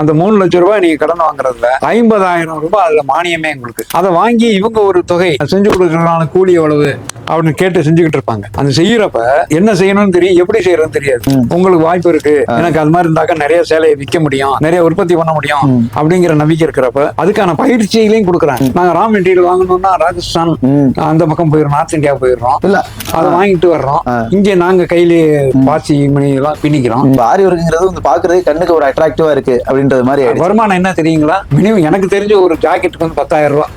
அந்த மூணு லட்சம் ரூபாய் நீங்க கடன் வாங்குறதுல ஐம்பதாயிரம் ரூபாய் அதுல மானியமே உங்களுக்கு அதை வாங்கி இவங்க ஒரு தொகை செஞ்சு கொடுக்கறதுனால கூலி எவ்வளவு அப்படின்னு கேட்டு செஞ்சுக்கிட்டு இருப்பாங்க. அந்த செய்யறப்ப என்ன செய்யணும்னு தெரியும் எப்படி செய்யறதுன்னு தெரியாது. உங்களுக்கு வாய்ப்பு இருக்கு. எனக்கு அது மாதிரி இருந்தாக்க நிறைய சேலையை விற்க முடியும் நிறைய உற்பத்தி பண்ண முடியும் அப்படிங்கிற நம்பிக்கை இருக்கிறப்ப அதுக்கான பயிற்சிகளையும் கொடுக்குறாங்க. நாங்க ரா மெட்டீரியல் வாங்கணும்னா ராஜஸ்தான். அந்த பக்கம் போயிடும் நார்த் இந்தியா போயிடுறோம். இல்ல. அதை வாங்கிட்டு வர்றோம். இங்க நாங்க கையிலே பாசி மணி எல்லாம் பின்னிக்கிறோம். இப்ப ஆரி ஒர்க்குங்கிறது வந்து பாக்குறதே கண்ணுக்கு ஒரு அட்ராக்டிவா இருக்கு அப்படின்றது மாதிரி வருமானம் என்ன தெரியுங்களா? மினிமம் எனக்கு தெரிஞ்ச ஒரு ஜாக்கெட்டுக்கு வந்து பத்தாயிரம் ரூபாய்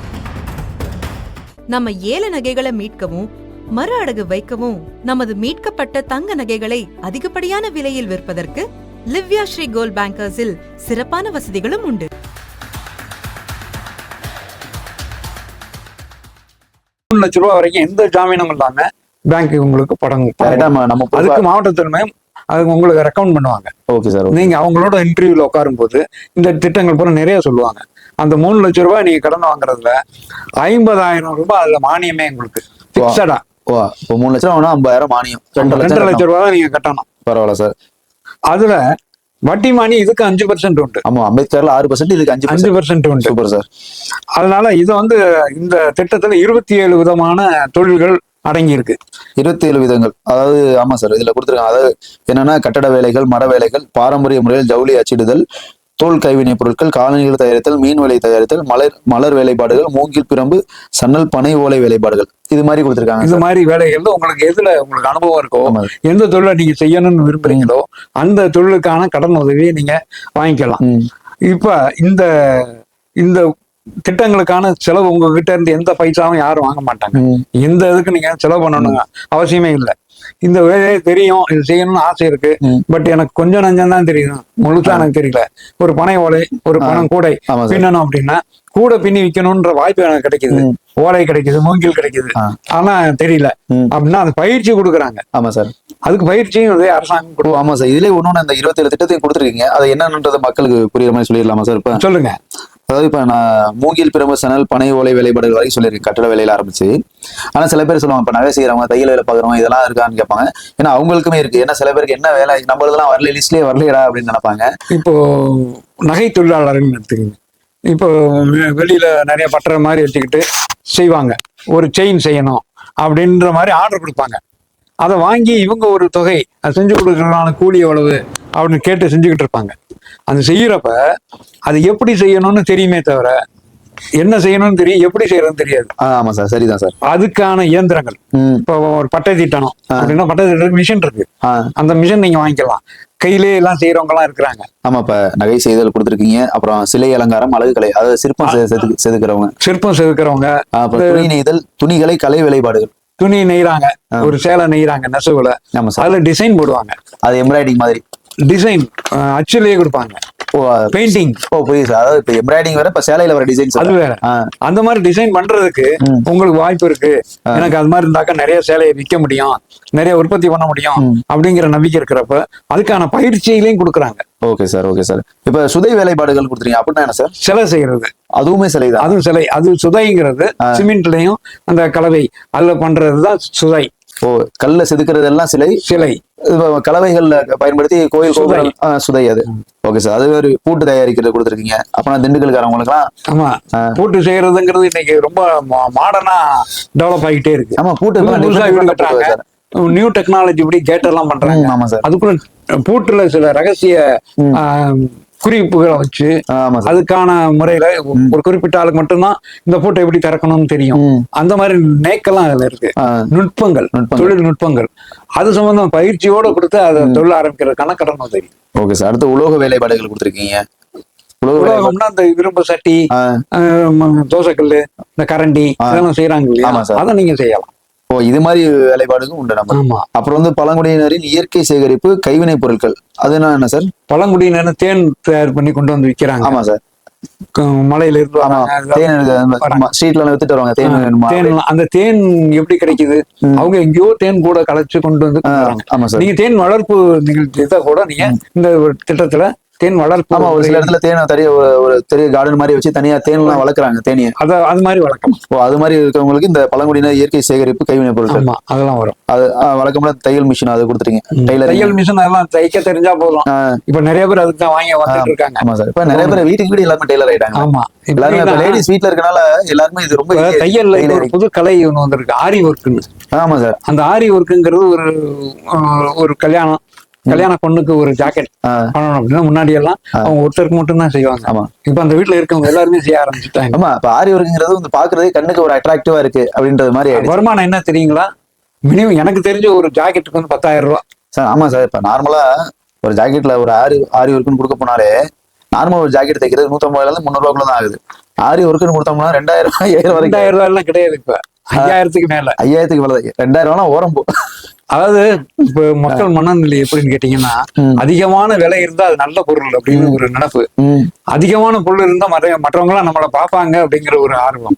நம்ம ஏல நகைகளை மீட்கவும் மறு அடகு வைக்கவும் நமது மீட்கப்பட்ட தங்க நகைகளை அதிகப்படியான விலையில் விற்பதற்கு லிவ்யா ஸ்ரீ கோல்ட் பேங்கர்ஸில் சிறப்பான வசதிகளும் உண்டு. மூணு லட்ச ரூபாய் வரைக்கும் எந்த ஜாமீனும் இல்லாம பேங்க் உங்களுக்கு நம்ம அதுக்கு மாவட்ட தலைமை அதுக்கு உங்களுக்கு ரெக்கமெண்ட் பண்ணுவாங்க. ஓகே சார் நீங்க அவங்களோட இன்டர்வியூல உட்காரும் போது இந்த திட்டங்கள் பூரா நிறைய சொல்லுவாங்க. அந்த மூணு லட்ச ரூபாய் நீங்க கடன் வாங்குறதுல ஐம்பதாயிரம் ரூபாய் அதுல மானியமே உங்களுக்கு பிக்சடா இப்போ மூணு லட்சம் வாங்கினா ஐம்பதாயிரம் மானியம். ரெண்டு லட்சம் லட்ச ரூபாய் தான் நீங்க கட்டணும். பரவாயில்ல சார் அதுல வட்டி மானி இதுக்கு அஞ்சு பர்சன்ட் உண்டு. ஆமா அம்பேத்கர்ல ஆறு பர்சன்ட் இதுக்கு அஞ்சு அஞ்சு பர்சன்ட் உண்டு. சூப்பர் சார் அதனால இது வந்து இந்த திட்டத்துல இருபத்தி ஏழு விதமான தொழில்கள் அடங்கி இருக்கு இருபத்தி ஏழு விதங்கள். அதாவது ஆமா சார் இதுல கொடுத்துருக்காங்க. அதாவது என்னன்னா கட்டட வேலைகள் மர வேலைகள் பாரம்பரிய முறையில் ஜவுளி அச்சிடுதல் தோல் கைவினைப் பொருட்கள் காலணிகள் தயாரித்தல் மீன் வேலை தயாரித்தல் மலர் மலர் வேலைப்பாடுகள் மூங்கில் பிரம்பு சன்னல் பனை ஓலை வேலைப்பாடுகள். இது மாதிரி கொடுத்துருக்காங்க இந்த மாதிரி வேலைகள்ல உங்களுக்கு எதுல உங்களுக்கு அனுபவம் இருக்கோ. எந்த தொழிலை நீங்க செய்யணும்னு விரும்புறீங்களோ அந்த தொழிலுக்கான கடன் உதவியை நீங்க வாங்கிக்கலாம். இப்ப இந்த இந்த திட்டங்களுக்கான செலவு உங்ககிட்ட இருந்து எந்த பைசாவும் யாரும் வாங்க மாட்டாங்க. ம். எந்த இதுக்கு நீங்க செலவு பண்ணணுங்க. அவசியமே இல்லை. இந்த வேலையே தெரியும். இது செய்யணும்னு ஆசை இருக்கு. பட் எனக்கு கொஞ்சம் நஞ்சம் தான் தெரியும். முழுசா எனக்கு தெரியல. ஒரு பனை ஓலை ஒரு பணம் கூடை பின்னணும் அப்படின்னா கூட பின்னி விற்கணும்ன்ற வாய்ப்பு எனக்கு கிடைக்குது. ஓலை கிடைக்குது மூங்கில் கிடைக்குது. ஆனா தெரியல. அப்படின்னா அது பயிற்சி கொடுக்குறாங்க. ஆமா சார். அதுக்கு பயிற்சியும் வந்து அரசாங்கம் கொடுக்கும் ஆமா சார். இதுலயே ஒன்னொன்னு இந்த இருபத்தேழு திட்டத்தையும் கொடுத்துருக்கீங்க. அது என்னன்றது மக்களுக்கு புரியுற மாதிரி சொல்லிடலாமா சார் இப்ப? சொல்லுங்க. அதாவது இப்ப நான் மூங்கில் பிரம்பு சனல் பனை ஓலை வேலைப்பாடுகள் வரைக்கும் சொல்லியிருக்கேன். கட்டட வேலையில ஆரம்பிச்சு. ஆனா சில பேர் சொல்லுவாங்க இப்ப நகை செய்யறவங்க தையல் வேலை பாக்குறவங்க இதெல்லாம் இருக்கான்னு கேட்பாங்க. ஏன்னா அவங்களுக்குமே இருக்கு. ஏன்னா சில பேருக்கு என்ன வேலை நம்மளதெல்லாம் வரல லிஸ்ட்லயே வரலையடா அப்படின்னு நினைப்பாங்க. இப்போ நகை தொழிலாளர்கள் எடுத்துக்கங்க. இப்போ வெ- வெளியில நிறைய பட்டுற மாதிரி வச்சுக்கிட்டு செய்வாங்க. ஒரு செயின் செய்யணும் அப்படின்ற மாதிரி ஆர்டர் கொடுப்பாங்க. அதை வாங்கி இவங்க ஒரு தொகை செஞ்சு கொடுக்கறதுனால கூலி எவ்வளவு அப்படின்னு கேட்டு செஞ்சுக்கிட்டு இருப்பாங்க. அது செய்யறப்ப அது எப்படி செய்யணும்னு தெரியுமே தவிர என்ன செய்யணும்னு தெரியும் எப்படி செய்யறதுன்னு தெரியாது. ஆமா சார் சரிதான் சார். அதுக்கான இயந்திரங்கள். இப்போ ஒரு பட்டை தீட்டணும். அப்படின்னா பட்டை தீட்டுறதுக்கு மிஷின் இருக்கு. அந்த மிஷின் நீங்க வாங்கிக்கலாம். கையிலே எல்லாம் செய்யறவங்க எல்லாம் இருக்கிறாங்க. ஆமா இப்ப நகை செய்தல் கொடுத்துருக்கீங்க. அப்புறம் சிலை அலங்காரம் அழகு கலை அதாவது சிற்பம் செது- செதுக்கு- செதுக்குறவங்க. சிற்பம் செதுக்கிறவங்க. துணி நெய்தல் துணிகளை கலை வேலைப்பாடுகள் துணி நெய்றாங்க. ஒரு சேலை நெய்றாங்க நெசவுல. அதுல டிசைன் போடுவாங்க. அது எம்ப்ராய்டிங் மாதிரி. டிசைன் அச்சிலேயே கொடுப்பாங்க. பெயிண்டிங் ஓ புரியுது அதாவது இப்ப எம்ப்ராய்டிங் வேற இப்ப சேலையில வர டிசைன்ஸ் அது வேற. அந்த மாதிரி டிசைன் பண்றதுக்கு. உங்களுக்கு வாய்ப்பு இருக்கு. எனக்கு அது மாதிரி இருந்தாக்க நிறைய சேலையை விற்க முடியும். நிறைய உற்பத்தி பண்ண முடியும். அப்படிங்கிற நம்பிக்கை இருக்கிறப்ப அதுக்கான பயிற்சிகளையும் கொடுக்குறாங்க. ஓகே சார் ஓகே சார் இப்ப சுதை வேலைப்பாடுகள் கொடுத்துருக்கீங்க. அப்படின்னா என்ன சார் சிலை செய்யறது. அதுவுமே சிலை தான். அதுவும் சிலை. அது சுதைங்கிறது சிமெண்ட்லயும் அந்த கலவை அதுல பண்றதுதான் சுதை. ஓ கல்ல செதுக்கிறது எல்லாம் சிலை. சிலை கலவைகள்ல பயன்படுத்தி கோயில். கோபுரம் சுதை அது. ஓகே சார் அது ஒரு பூட்டு தயாரிக்கிறது கொடுத்துருக்கீங்க. அப்புறம் திண்டுக்கல்காரவங்களுக்குலாம் ஆமா. பூட்டு செய்யறதுங்கிறது இன்னைக்கு ரொம்ப மாடர்னா டெவலப் ஆகிட்டே இருக்கு. ஆமா பூட்டு நியூ டெக்னாலஜி இப்படி கேட் எல்லாம் பண்றாங்க ஆமா சார் அதுக்குள்ள பூட்டுல சில ரகசிய குறிப்புகளை வச்சு அதுக்கான முறையில ஒரு குறிப்பிட்ட ஆளுக்கு மட்டும்தான் இந்த பூட்டை எப்படி திறக்கணும்னு தெரியும். அந்த மாதிரி நேக்கெல்லாம் அதுல இருக்கு. நுட்பங்கள். தொழில் நுட்பங்கள். அது சம்பந்தம் பயிற்சியோட கொடுத்து அதை தொழில் ஆரம்பிக்கிறதுக்கான கடன் உதவி ஓகே சார். அடுத்து உலோக வேலைப்பாடுகள் கொடுத்துருக்கீங்க. உலோகம்னா இந்த இரும்பு சட்டி தோசைக்கல்லு இந்த கரண்டி. இதெல்லாம் செய்யறாங்க இல்லையா. அதை நீங்க செய்யலாம். ஓ இது மாதிரி வேலைப்பாடுகளும் உண்டு நம்ம. ஆமா. அப்புறம் வந்து பழங்குடியினரின் இயற்கை சேகரிப்பு கைவினை பொருட்கள். அது என்ன சார்? பழங்குடியினர் தேன் தயார் பண்ணி கொண்டு வந்து விக்கிறாங்க. ஆமா சார். மலையில இருந்து. ஸ்ட்ரீட்ல வித்துட்டு வருவாங்க. தேன் அந்த தேன் எப்படி கிடைக்குது. அவங்க எங்கேயோ தேன் கூட கலைச்சு கொண்டு வந்து நீங்க தேன் வளர்ப்பு நிகழ்ச்சி கூட நீங்க இந்த ஒரு திட்டத்துல தேன் வளர்ப்பு ஆமா ஒரு சில இடத்துல தேனை தனியா ஒரு பெரிய கார்டன் மாதிரி வச்சு தனியா தேன்லாம் வளர்க்குறாங்க தேனியை. அத அது மாதிரி வளர்க்கலாம். ஓ அது மாதிரி இருக்கிறவங்களுக்கு இந்த பழங்குடியினர் இயற்கை சேகரிப்பு கைவினை பொருட்கள். ஆமா அதெல்லாம் வரும். அது ஆ, வழக்கமான தையல் மிஷின் அது கொடுத்துருங்க டைலரிங் தையல் மிஷின் அதெல்லாம் தைக்க தெரிஞ்சா போதும். இப்ப நிறைய பேர் அதுக்கு தான் வாங்கி வந்துட்டு இருக்காங்க ஆமா சார். இப்ப நிறைய பேர் வீட்டுக்கு வீடு எல்லாருமே டெய்லர் ஆயிட்டாங்க. ஆமா எல்லாருமே இப்ப லேடிஸ் வீட்ல இருக்கனால எல்லாருமே இது ரொம்ப இப்ப ஒரு. புது கலை ஒண்ணு வந்திருக்கு ஆரி ஒர்க்குன்னு ஆமா சார். அந்த ஆரி ஒர்க்குங்கிறது ஒரு ஒரு கல்யாணம். கல்யாண பொண்ணுக்கு ஒரு ஜாக்கெட் பண்ணணும் அப்படின்னா முன்னாடி எல்லாம் அவங்க ஒருத்தருக்கு மட்டும் தான் செய்வாங்க. ஆமா. இப்ப அந்த வீட்டுல இருக்கவங்க எல்லாருமே செய்ய ஆரம்பிச்சுட்டாங்க. ஆமா இப்ப ஆரி ஒர்க்குங்கிறது வந்து பாக்குறதே கண்ணுக்கு ஒரு அட்ராக்டிவா இருக்கு அப்படின்றது மாதிரி வருமானம் என்ன தெரியுங்களா? மினிமம் எனக்கு தெரிஞ்ச ஒரு ஜாக்கெட்டுக்கு வந்து பத்தாயிரம் ரூபாய் சார் ஆமா சார் இப்ப நார்மலா ஒரு ஜாக்கெட்ல ஒரு ஆரி ஆரி ஒர்க்குன்னு கொடுக்க போனாலே நார்மல் ஒரு ஜாக்கெட் தைக்கிறது நூத்தம்பதுல இருந்து முந்நூறு ரூபாய்க்குள்ள தான் ஆகுது. ஆரி ஒர்க்குன்னு கொடுத்தோம்னா ரெண்டாயிரம் ரூபாய் வரைக்கும் ரெண்டாயிரம் ரூபாய் எல்லாம் கிடையாது இப்ப. ஐயாயிரத்துக்கு மேல. ஐயாயிரத்துக்கு மேல. ரெண்டாயிரம் ஓரம் போ. அதாவது இப்ப மக்கள் மனநிலை எப்படின்னு கேட்டீங்கன்னா. அதிகமான விலை இருந்தா அது நல்ல பொருள் அப்படின்னு ஒரு நினைப்பு. அதிகமான பொருள் இருந்தா மற்ற மற்றவங்க எல்லாம் நம்மளை பார்ப்பாங்க அப்படிங்கிற ஒரு ஆர்வம்.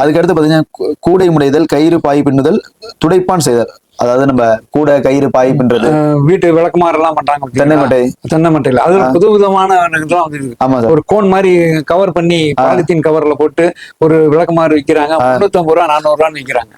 அதுக்கடுத்து பாத்தீங்கன்னா கூடை முடைதல் கயிறு பாய் பின்னுதல் துடைப்பான் செய்தல். அதாவது நம்ம கூடை கயிறு பாய் பின்றது அஹ் வீட்டு விளக்குமாறு எல்லாம் பண்றாங்க தென்னை பார்த்தீங்களா? மட்டை. தென்னை மட்டையில. அது புது விதமான இதெல்லாம் வந்து ஆமா சார். ஒரு கோன் மாதிரி கவர் பண்ணி பாலித்தீன் கவர்ல போட்டு ஒரு விளக்குமாறு விக்கிறாங்க. முன்னூத்தி ஐம்பது ரூபா நானூறு ரூபான்னு விக்கிறாங்க.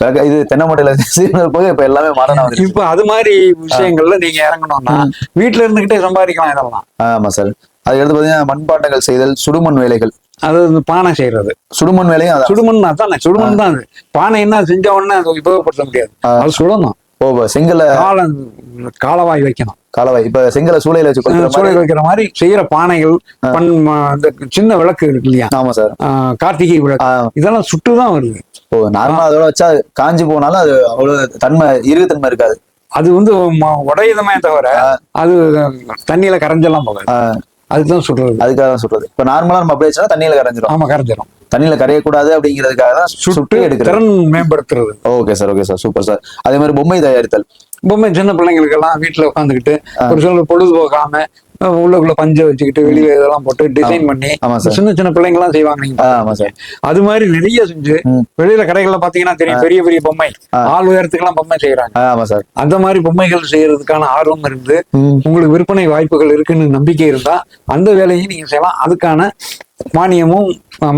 விளக்க- இது தென்னை மட்டையில சீமல் போக இப்ப எல்லாமே மாடர்னா வந்துருச்சு. இப்ப அது மாதிரி விஷயங்கள்ல நீங்க இறங்கணும்னா வீட்டுல இருந்துகிட்டே சம்பாதிக்கலாம் இதெல்லாம். ஆமா சார். அதுக்கடுத்து பாத்தீங்கன்னா மண்பாண்டங்கள் செய்தல் சுடுமண் வேலைகள். அது வந்து பானை செய்யறது சுடுமண் வேலையும் சுடுமண் அதானே சுடுமண் தான் அது. பானை என்ன செஞ்ச உடனே அதை உபயோகப்படுத்த முடியாது. அது சுடணும். ஓ செங்கலை கால காலவாய் வைக்கணும். காலவாய். இப்ப செங்கலை சூளையில வச்சு சூழல் வைக்கிற மாதிரி செய்யற பானைகள் பண் இந்த சின்ன விளக்கு இருக்கு இல்லையா? ஆமா சார். ஆஹ் கார்த்திகை விளக்கு. இதெல்லாம் சுட்டு தான் வருது. ஓ நார்மலா அதோட வச்சா காஞ்சி போனாலும் அது அவ்வளவு தன்மை இறுகுத்தன்மை இருக்காது. அது வந்து உடையுதமே தவிர அது தண்ணியில கரைஞ்செல்லாம் போகாது. அதுதான் சுடுறது அதுக்காக தான் சொல்றது. இப்ப நார்மலா நம்ம அப்படியே தண்ணியில கரைஞ்சிரும். ஆமா கரைஞ்சிரும். தண்ணியில கரையக்கூடாது அப்படிங்கிறதுக்காக தான் சுட்டு எடுக்கிறது. திறன் மேம்படுத்துறது. Okay sir okay sir super sir அதே மாதிரி பொம்மை தயாரித்தல். பொம்மை சின்ன பிள்ளைங்களுக்கு எல்லாம் வீட்டுல உட்காந்துக்கிட்டு ஒரு சில பொழுது போகாம அஹ் உள்ளுக்குள்ள பஞ்சை வச்சுக்கிட்டு வெளியில இதெல்லாம் போட்டு டிசைன் பண்ணி சின்ன சின்ன பிள்ளைங்க எல்லாம் செய்வாங்க நீங்க ஆ, ஆமா சார். அது மாதிரி நிறைய செஞ்சு. வெளியில கடைகள்ல பாத்தீங்கன்னா தெரியும் பெரிய பெரிய பொம்மை. ஆள் உயரத்துக்கு எல்லாம் பொம்மை செய்யறாங்க ஆமா சார். அந்த மாதிரி பொம்மைகள் செய்யறதுக்கான ஆர்வம் இருந்து. உங்களுக்கு விற்பனை வாய்ப்புகள் இருக்குன்னு நம்பிக்கை இருந்தா அந்த வேலையும் நீங்க செய்யலாம். அதுக்கான மானியமும்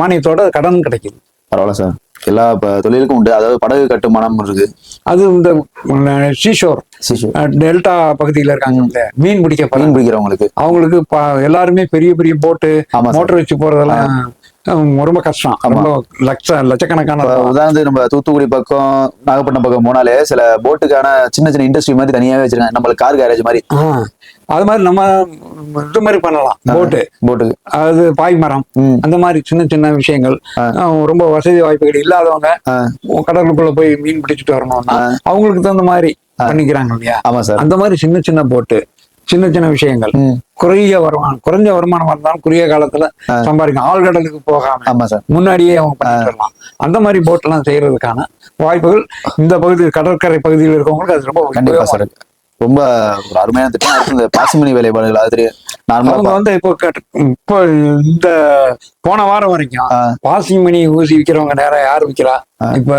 மானியத்தோட கடன் கிடைக்குது. பரவாயில்ல சார். எல்லா தொழிலுக்கும் உண்டு. அதாவது படகு கட்டுமானம் இருக்கு. அது இந்த சீஷோர் டெல்டா பகுதியில இருக்காங்க மீன் பிடிக்க மீன் பிடிக்கிறவங்களுக்கு. அவங்களுக்கு எல்லாருமே பெரிய பெரிய போட்டு மோட்டர் வச்சு போறதெல்லாம் ரொம்ப கஷ்டம். ரொம்ப லட்ச லட்சக்கணக்கான உதாரணத்துக்கு நம்ம தூத்துக்குடி பக்கம் நாகப்பட்டினம் பக்கம் போனாலே சில போட்டுக்கான சின்ன சின்ன இண்டஸ்ட்ரி மாதிரி தனியாவே வச்சிருக்காங்க. நம்மளுக்கு கார் கேரேஜ் மாதிரி. அது மாதிரி நம்ம இது மாதிரி பண்ணலாம். போட்டு. போட்டுக்கு அது பாய் மரம். அந்த மாதிரி சின்ன சின்ன விஷயங்கள். ரொம்ப வசதி வாய்ப்புகள் இல்லாதவங்க. கடலுக்குள்ள போய் மீன் பிடிச்சிட்டு வரணும்னா அவங்களுக்கு தகுந்த மாதிரி பண்ணிக்கிறாங்க இல்லையா? ஆமா சார். அந்த மாதிரி சின்ன சின்ன போட்டு சின்ன சின்ன விஷயங்கள். குறைய வருமானம் குறைஞ்ச வருமானம் இருந்தாலும் குறுகிய காலத்துல சம்பாதிக்கும் ஆழ்கடலுக்கு போகாம ஆமா சார். முன்னாடியே அவங்க பண்ணிட்டு வரலாம் அந்த மாதிரி போட் எல்லாம் செய்யறதுக்கான வாய்ப்புகள் இந்த பகுதி கடற்கரை பகுதியில் இருக்கவங்களுக்கு அது ரொம்ப கண்டிப்பா ரொம்ப ஒரு அருமையான திட்டம். இந்த பாசிமணி வேலைப்பாடுகள் அது தெரியும். அவங்க நார்மலா வந்து இப்போ இப்போ இந்த போன வாரம் வரைக்கும். பாசிமணி ஊசி விக்கிறவங்க நேரம் யார் விக்கிறா? இப்ப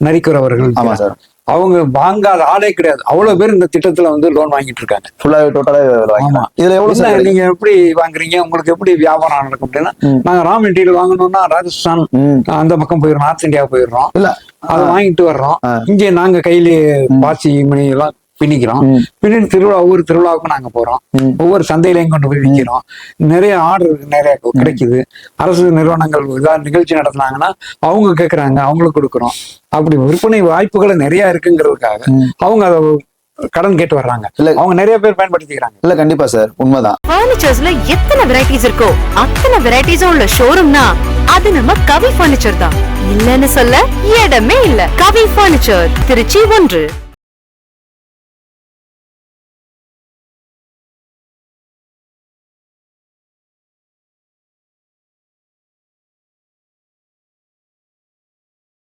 நரிக்குறவர்கள் ஆமா. சார். அவங்க வாங்காத ஆளே கிடையாது. அவ்வளவு பேர் இந்த திட்டத்துல வந்து லோன் வாங்கிட்டு இருக்காங்க. ஃபுல்லாவே டோட்டலாவே ஆமா. இதுல எவ்வளவு நீங்க எப்படி வாங்குறீங்க? உங்களுக்கு எப்படி வியாபாரம் நடக்கும் அப்படின்னா. நாங்க ரா மெட்டீரியல் வாங்கணும்னா ராஜஸ்தான். அந்த பக்கம் போயிடுறோம் நார்த் இந்தியா போயிடுறோம். இல்ல. அதை வாங்கிட்டு வர்றோம். இங்கே நாங்க கையிலேயே பாசி மணி எல்லாம் பின்னிக்கிறோம். பின்னாடி திருவிழா ஒவ்வொரு திருவிழாவுக்கும் நாங்க போறோம். ஒவ்வொரு சந்தையிலையும் கொண்டு போய் விற்கிறோம் நிறைய ஆர்டர் நிறைய கிடைக்குது. அரசு நிறுவனங்கள் ஏதாவது நிகழ்ச்சி நடத்துனாங்கன்னா அவங்க கேக்குறாங்க அவங்களுக்கு கொடுக்குறோம். அப்படி விற்பனை வாய்ப்புகள் நிறைய இருக்குங்கிறதுக்காக அவங்க அதை கடன் கேட்டு வர்றாங்க. இல்ல. அவங்க நிறைய பேர் பயன்படுத்திக்கிறாங்க. இல்ல கண்டிப்பா சார். உண்மைதான். ஃபர்னிச்சர்ஸ்ல எத்தனை வெரைட்டிஸ் இருக்கோ அத்தனை வெரைட்டிஸும் உள்ள ஷோரூம்னா அது நம்ம கவி ஃபர்னிச்சர் தான். இல்லன்னு சொல்ல இடமே இல்ல. கவி ஃபர்னிச்சர் திருச்சி ஒன்று.